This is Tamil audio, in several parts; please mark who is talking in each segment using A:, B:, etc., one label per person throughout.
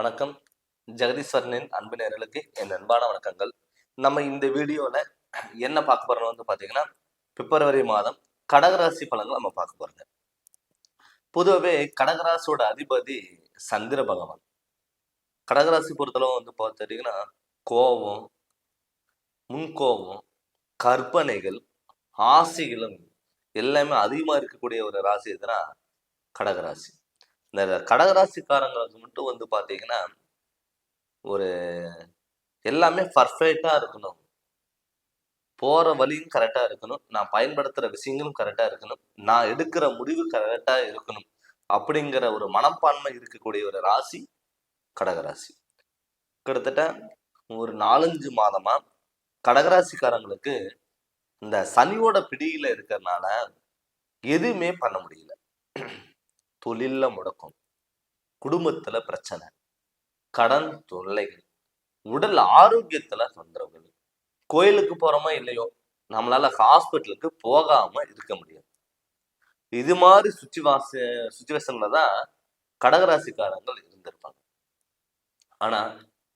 A: வணக்கம். ஜெகதீஸ்வரனின் அன்பு என் அன்பான வணக்கங்கள். நம்ம இந்த வீடியோல என்ன பார்க்க போறோம் வந்து பாத்தீங்கன்னா பிப்ரவரி மாதம் கடகராசி பலன்கள் நம்ம பார்க்க போறோங்க. பொதுவாகவே கடகராசியோட அதிபதி சந்திர பகவான். கடகராசி பொறுத்தளவு வந்து பார்த்துட்டீங்கன்னா கோபம் முன்கோபம் கற்பனைகள் ஆசைகளும் எல்லாமே அதிகமா இருக்கக்கூடிய ஒரு ராசி எதுனா கடகராசி. இந்த கடகராசிக்காரங்களுக்கு மட்டும் வந்து பார்த்தீங்கன்னா ஒரு எல்லாமே பர்ஃபெக்டாக இருக்கணும். போற வழியும் கரெக்டா இருக்கணும். நான் பயன்படுத்துற விஷயங்களும் கரெக்டா இருக்கணும். நான் எடுக்கிற முடிவு கரெக்டா இருக்கணும். அப்படிங்கிற ஒரு மனப்பான்மை இருக்கக்கூடிய ஒரு ராசி கடகராசி. கிட்டத்தட்ட ஒரு நாலஞ்சு மாதமா கடகராசிக்காரங்களுக்கு இந்த சனியோட பிடியில இருக்கிறதுனால எதுவுமே பண்ண முடியல. தொழிலில் முடக்கம் குடும்பத்துல பிரச்சனை கடன் தொல்லைகள் உடல் ஆரோக்கியத்துல தொந்தரவுகள். கோயிலுக்கு போறோமா இல்லையோ? நம்மளால ஹாஸ்பிட்டலுக்கு போகாம இருக்க முடியாது. இது மாதிரி சுச்சுவாச சுச்சுவேஷன்ல தான் கடகராசிக்காரங்கள் இருந்திருப்பாங்க. ஆனா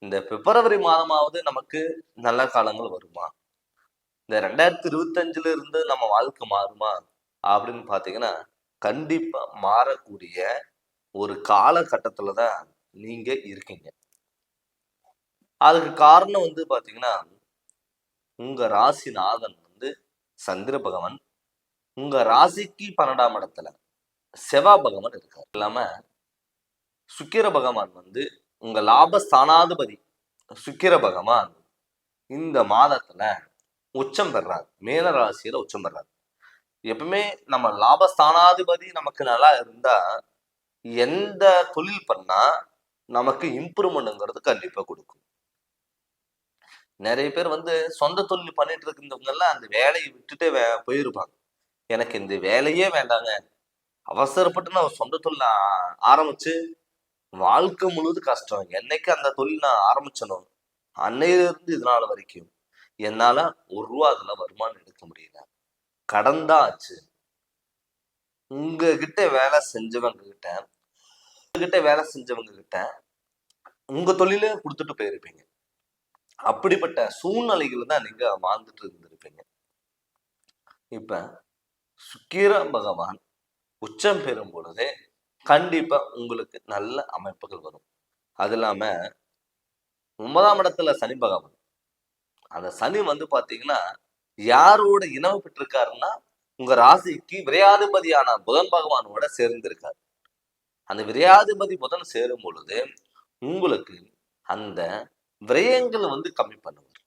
A: இந்த பிப்ரவரி மாதமாவது நமக்கு நல்ல காலங்கள் வருமா? இந்த ரெண்டாயிரத்தி இருபத்தஞ்சுல இருந்து நம்ம வாழ்க்கை மாறுமா? அப்படின்னு பாத்தீங்கன்னா கண்டிப்பா மாறக்கூடிய ஒரு காலகட்டத்தில் தான் நீங்க இருக்கீங்க. அதுக்கு காரணம் வந்து பாத்தீங்கன்னா உங்க ராசிநாதன் வந்து சந்திர பகவான். உங்க ராசிக்கு பன்னெண்டாம் இடத்துல செவ்வா பகவான் இருக்கார். இல்லாம சுக்கிர பகவான் வந்து உங்க லாப ஸ்தானாதிபதி சுக்கிர பகவான் இந்த மாதத்துல உச்சம் பெறார். மேல ராசியில உச்சம் பெறார். எப்பவுமே நம்ம லாபஸ்தானாதிபதி நமக்கு நல்லா இருந்தா எந்த தொழில் பண்ணா நமக்கு இம்ப்ரூவ்மெண்ட்ங்கிறது கண்டிப்பா கொடுக்கும். நிறைய பேர் வந்து சொந்த தொழில் பண்ணிட்டு இருக்கிறவங்க எல்லாம் அந்த வேலையை விட்டுட்டு வே போயிருப்பாங்க. எனக்கு இந்த வேலையே வேண்டாங்க. அவசரப்பட்டு நான் சொந்த தொழில் ஆரம்பிச்சு வாழ்க்கை முழுவது கஷ்டம். என்னைக்கு அந்த தொழில் நான் ஆரம்பிச்சனோ அன்னையிலிருந்து இருந்து வரைக்கும் என்னால ஒரு ரூபா அதுல வருமானம் எடுக்க முடியல. கடந்தாச்சு. ஆச்சு உங்ககிட்ட வேலை செஞ்சவங்க கிட்ட உங்ககிட்ட வேலை செஞ்சவங்க கிட்ட உங்க தொழில கொடுத்துட்டு போயிருப்பீங்க. அப்படிப்பட்ட சூழ்நிலைகள் தான் நீங்க வாழ்ந்துட்டு இருந்திருப்பீங்க. இப்ப சுக்கிர பகவான் உச்சம் பெறும் பொழுதே கண்டிப்பா உங்களுக்கு நல்ல அமைப்புகள் வரும். அது இல்லாம ஒன்பதாம் இடத்துல சனி பகவான். அந்த சனி வந்து பாத்தீங்கன்னா யாரோட இனவு பெற்றிருக்காருன்னா உங்க ராசிக்கு விரையாதிபதியான புதன் பகவானோட சேர்ந்திருக்காரு. அந்த விரையாதிபதி புதன் சேரும் பொழுது உங்களுக்கு அந்த விரயங்களை வந்து கம்மி பண்ணுவார்.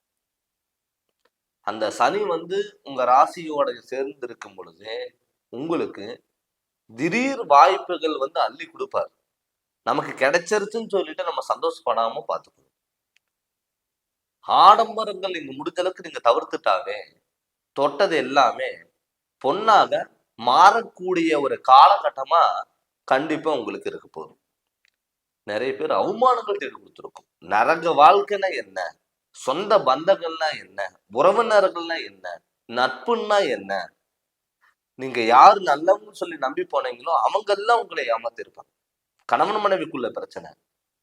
A: அந்த சனி வந்து உங்க ராசியோட சேர்ந்து இருக்கும் பொழுது உங்களுக்கு திடீர் வாய்ப்புகள் வந்து அள்ளி கொடுப்பார். நமக்கு கிடைச்சிருச்சுன்னு சொல்லிட்டு நம்ம சந்தோஷப்படாம பார்த்துக்கணும். ஆடம்பரங்கள் நீங்க முடிஞ்ச அளவுக்கு நீங்க தவிர்த்துட்டாவே தொட்டது எல்லாமே பொண்ணாக மாறக்கூடிய ஒரு காலகட்டமா கண்டிப்பா உங்களுக்கு இருக்க போதும். நிறைய பேர் அவமானங்கள் தேடி கொடுத்துருக்கும். நரக வாழ்க்கைன்னா என்ன? சொந்த பந்தங்கள்னா என்ன? உறவினர்கள்னா என்ன? நட்புன்னா என்ன? நீங்க யாரு நல்லவங்கன்னு சொல்லி நம்பி போனீங்களோ அவங்க எல்லாம் உங்களை ஏமாத்திருப்பாங்க. கணவன் மனைவிக்குள்ள பிரச்சனை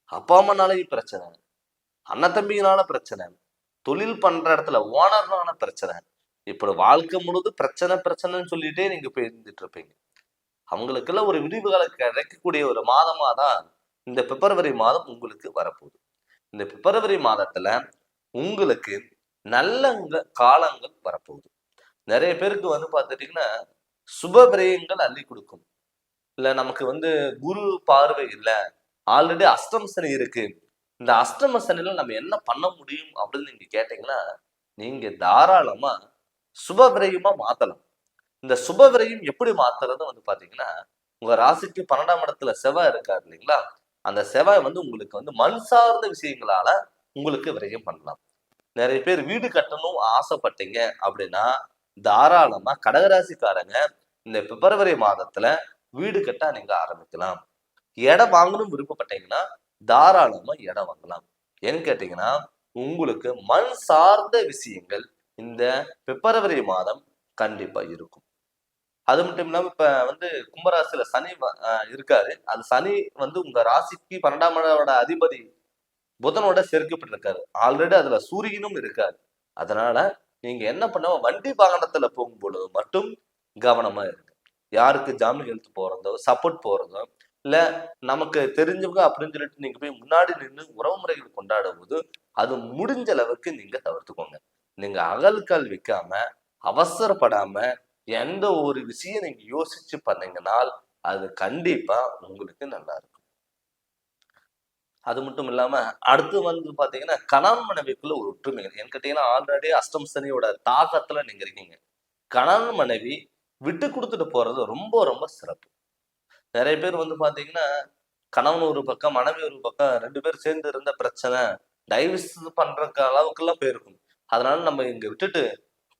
A: அப்பா அம்மானாலேயும் பிரச்சனை அண்ணன் தம்பினால பிரச்சனை. தொழில் பண்ற இடத்துல ஓனர்னால பிரச்சனை. இப்படி வாழ்க்கை முழுது பிரச்சனை பிரச்சனைன்னு சொல்லிட்டே நீங்க போயிருந்துட்டு இருப்பீங்க. அவங்களுக்கெல்லாம் ஒரு விடிவுகளை கிடைக்கக்கூடிய ஒரு மாதமா தான் இந்த பிப்ரவரி மாதம் உங்களுக்கு வரப்போகுது. இந்த பிப்ரவரி மாதத்துல உங்களுக்கு நல்ல காலங்கள் வரப்போகுது. நிறைய பேருக்கு வந்து பார்த்துட்டீங்கன்னா சுப விரயங்கள் அள்ளி கொடுக்கும். இல்ல நமக்கு வந்து குரு பார்வை இல்லை. ஆல்ரெடி அஷ்டம் சனி இருக்கு. இந்த அஷ்டம சனில நம்ம என்ன பண்ண முடியும் அப்படின்னு நீங்க கேட்டீங்கன்னா நீங்க தாராளமா சுப விரயமா மாத்தலாம். இந்த சுப விரயம் எப்படி மாத்துறது வந்து பாத்தீங்கன்னா உங்க ராசிக்கு பன்னெண்டாம் இடத்துல செவ்வாய் இருக்காரு இல்லைங்களா? அந்த செவ்வாய் வந்து உங்களுக்கு வந்து மண் சார்ந்த விஷயங்களால உங்களுக்கு விரயம் பண்ணலாம். நிறைய பேர் வீடு கட்டணும் ஆசைப்பட்டீங்க அப்படின்னா தாராளமா கடகராசிக்காரங்க இந்த பிப்ரவரி மாதத்துல வீடு கட்ட நீங்க ஆரம்பிக்கலாம். இடம் வாங்கணும் விருப்பப்பட்டீங்கன்னா தாராளமா இடம் வாங்கலாம். ஏன்னு கேட்டீங்கன்னா உங்களுக்கு மண் சார்ந்த விஷயங்கள் இந்த பிப்ரவரி மாதம் கண்டிப்பா இருக்கும். அது மட்டும் இல்லாம இப்ப வந்து கும்பராசியில சனி வ- அஹ் இருக்காரு. அது சனி வந்து உங்க ராசிக்கு பன்னெண்டாம் இடோட அதிபதி புதனோட சேர்க்கப்பட்டிருக்காரு. ஆல்ரெடி அதுல சூரியனும் இருக்காரு. அதனால நீங்க என்ன பண்ண வண்டி வாகனத்துல போகும்பொழுது மட்டும் கவனமா இருங்க. யாருக்கு ஜாமீன் எழுத்து போறதோ சப்போர்ட் போறதோ இல்லை நமக்கு தெரிஞ்சவங்க அப்படின்னு சொல்லிட்டு நீங்க போய் முன்னாடி நின்று உறவு முறைகள் கொண்டாடும் போது அது முடிஞ்ச அளவுக்கு நீங்க தவிர்த்துக்கோங்க. நீங்க அகல்கால் வைக்காம அவசரப்படாம எந்த ஒரு விஷயம் நீங்க யோசிச்சு பண்ணீங்கன்னால் அது கண்டிப்பா உங்களுக்கு நல்லா இருக்கும். அது மட்டும் இல்லாம அடுத்து வந்து பாத்தீங்கன்னா கணவன் மனைவிக்குள்ள ஒரு ஒற்றுமை. ஏன்னு கேட்டீங்கன்னா ஆல்ரெடி அஷ்டம் சனியோட தாக்கத்துல நீங்க இருக்கீங்க. கணவன் மனைவி விட்டு கொடுத்துட்டு போறது ரொம்ப ரொம்ப சிறப்பு. நிறைய பேர் வந்து பாத்தீங்கன்னா கணவன் ஒரு பக்கம் மனைவி ஒரு பக்கம் ரெண்டு பேர் சேர்ந்து இருந்த பிரச்சனை டைவர்ஸ் பண்றக்கு அளவுக்குலாம் போயிருக்கும். அதனால நம்ம இங்க விட்டுட்டு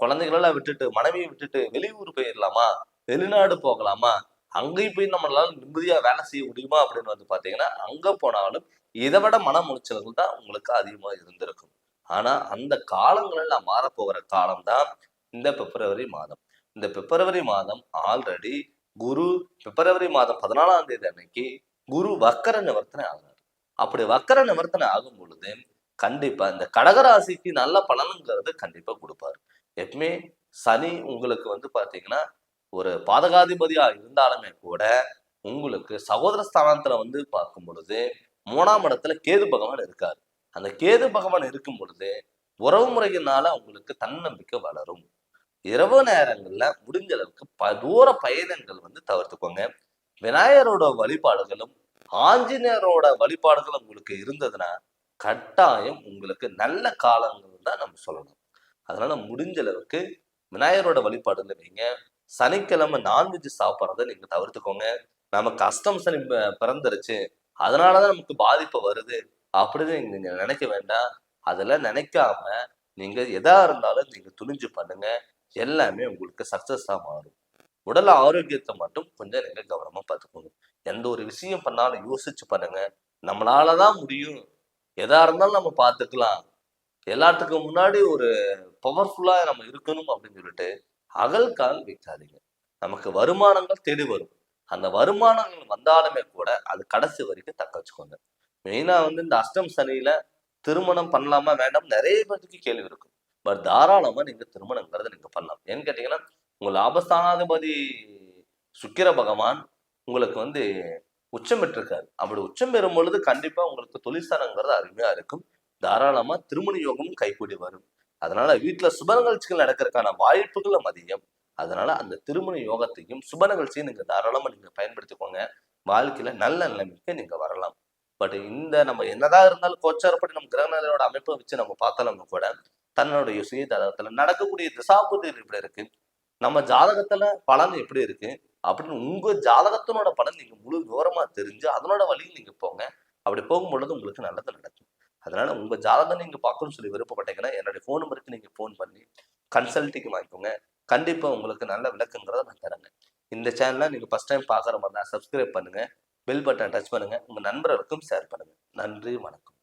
A: குழந்தைகளெல்லாம் விட்டுட்டு மனைவியை விட்டுட்டு வெளியூர் போயிடலாமா வெளிநாடு போகலாமா? அங்கேயும் போய் நம்மளால நிம்மதியா வேலை செய்ய முடியுமா? அப்படின்னு வந்து பாத்தீங்கன்னா அங்க போனாலும் இதை விட மன உளைச்சல்கள் தான் உங்களுக்கு அதிகமா இருந்திருக்கும். ஆனா அந்த காலங்களெல்லாம் மாறப்போகிற காலம் தான் இந்த பிப்ரவரி மாதம். இந்த பிப்ரவரி மாதம் ஆல்ரெடி குரு பிப்ரவரி மாதம் பதினாலாம் தேதி அன்னைக்கு குரு வக்கர நிவர்த்தனை ஆகிறார். அப்படி வக்கர நிவர்த்தனை ஆகும் பொழுது கண்டிப்பா இந்த கடகராசிக்கு நல்ல பலனுங்கிறது கண்டிப்பா கொடுப்பாரு. எப்பவுமே சனி உங்களுக்கு வந்து பாத்தீங்கன்னா ஒரு பாதகாதிபதியா இருந்தாலுமே கூட உங்களுக்கு சகோதர ஸ்தானத்துல வந்து பார்க்கும் பொழுது மூணாம் இடத்துல கேது பகவான் இருக்காரு. அந்த கேது பகவான் இருக்கும் பொழுது உறவு முறையினால உங்களுக்கு தன்னம்பிக்கை வளரும். இரவு நேரங்களில் முடிஞ்ச அளவுக்கு ப தூர பயணங்கள் வந்து தவிர்த்துக்கோங்க. விநாயகரோட வழிபாடுகளும் ஆஞ்சநேயரோட வழிபாடுகளும் உங்களுக்கு இருந்ததுன்னா கட்டாயம் உங்களுக்கு நல்ல காலங்கள் தான் நம்ம சொல்லணும். அதனால முடிஞ்ச அளவுக்கு விநாயகரோட வழிபாடுல வைங்க. சனிக்கிழமை நான்வெஜ் சாப்பிட்றத நீங்க தவிர்த்துக்கோங்க. நமக்கு அஷ்டம் சனி ப- பிறந்துருச்சு. அதனாலதான் நமக்கு பாதிப்பு வருது. அப்படின்னு நீங்க நினைக்க வேண்டாம். அதெல்லாம் நினைக்காம நீங்க எதா இருந்தாலும் நீங்க துணிஞ்சு பண்ணுங்க. எல்லாமே உங்களுக்கு சக்சஸா மாறும். உடல் ஆரோக்கியத்தை மட்டும் கொஞ்சம் நீங்கள் கவனமா பார்த்துக்கோங்க. எந்த ஒரு விஷயம் பண்ணாலும் யோசிச்சு பண்ணுங்க. நம்மளாலதான் முடியும். எதா இருந்தாலும் நம்ம பார்த்துக்கலாம். எல்லாத்துக்கும் முன்னாடி ஒரு பவர்ஃபுல்லா நம்ம இருக்கணும் அப்படின்னு சொல்லிட்டு அகல்கால் வைக்காதீங்க. நமக்கு வருமானங்கள் தேடி வரும். அந்த வருமானங்கள் வந்தாலுமே கூட அது கடைசி வரைக்கும் தக்க வச்சுக்கோங்க. மெயினா வந்து இந்த அஷ்டம் சனியில திருமணம் பண்ணலாமா வேண்டாம் நிறைய பேருக்கு கேள்வி இருக்கும் பட் தாராளமாக நீங்கள் திருமணங்கிறத நீங்க பண்ணலாம். ஏன்னு கேட்டீங்கன்னா உங்கள் லாபஸ்தானாதிபதி சுக்கிர பகவான் உங்களுக்கு வந்து உச்சம் பெற்றிருக்காரு. அப்படி உச்சம் பெறும் பொழுது கண்டிப்பாக உங்களுக்கு தொழிற்சாலைங்கிறது அருமையாக இருக்கும். தாராளமாக திருமண யோகமும் கைகூடி வரும். அதனால வீட்டில் சுப நிகழ்ச்சிகள் நடக்கிறதுக்கான வாய்ப்புகளும் அதிகம். அதனால அந்த திருமண யோகத்தையும் சுப நிகழ்ச்சியும் நீங்கள் தாராளமாக நீங்கள் பயன்படுத்திக்கோங்க. வாழ்க்கையில் நல்ல நிலைமைக்கு நீங்கள் வரலாம். பட் இந்த நம்ம என்னதான் இருந்தாலும் கோச்சாரப்படி நம்ம கிரகநிலையோட அமைப்பை வச்சு நம்ம பார்த்தாலும் கூட தன்னுடைய சுய ஜாதகத்தில் நடக்கக்கூடிய திசாபுதிகள் எப்படி இருக்கு. நம்ம ஜாதகத்துல பலன் எப்படி இருக்கு? அப்படின்னு உங்க ஜாதகத்தினோட பலன் நீங்க முழு விவரமா தெரிஞ்சு அதனோட வழியில் நீங்க போங்க. அப்படி போகும்பொழுது உங்களுக்கு நல்லது நடக்கும். அதனால உங்க ஜாதகம் நீங்க பார்க்கணும்னு சொல்லி விருப்பப்பட்டீங்கன்னா என்னுடைய ஃபோன் நம்பருக்கு நீங்க ஃபோன் பண்ணி கன்சல்ட்டிங் வாங்கிக்கோங்க. கண்டிப்பா உங்களுக்கு நல்ல விளக்குங்கிறத நான் தரேங்க. இந்த சேனலை நீங்க ஃபர்ஸ்ட் டைம் பார்க்குற மாதிரி தான் சப்ஸ்கிரைப் பண்ணுங்க. பெல் பட்டன் டச் பண்ணுங்க. உங்க நண்பர்களுக்கும் ஷேர் பண்ணுங்க. நன்றி வணக்கம்.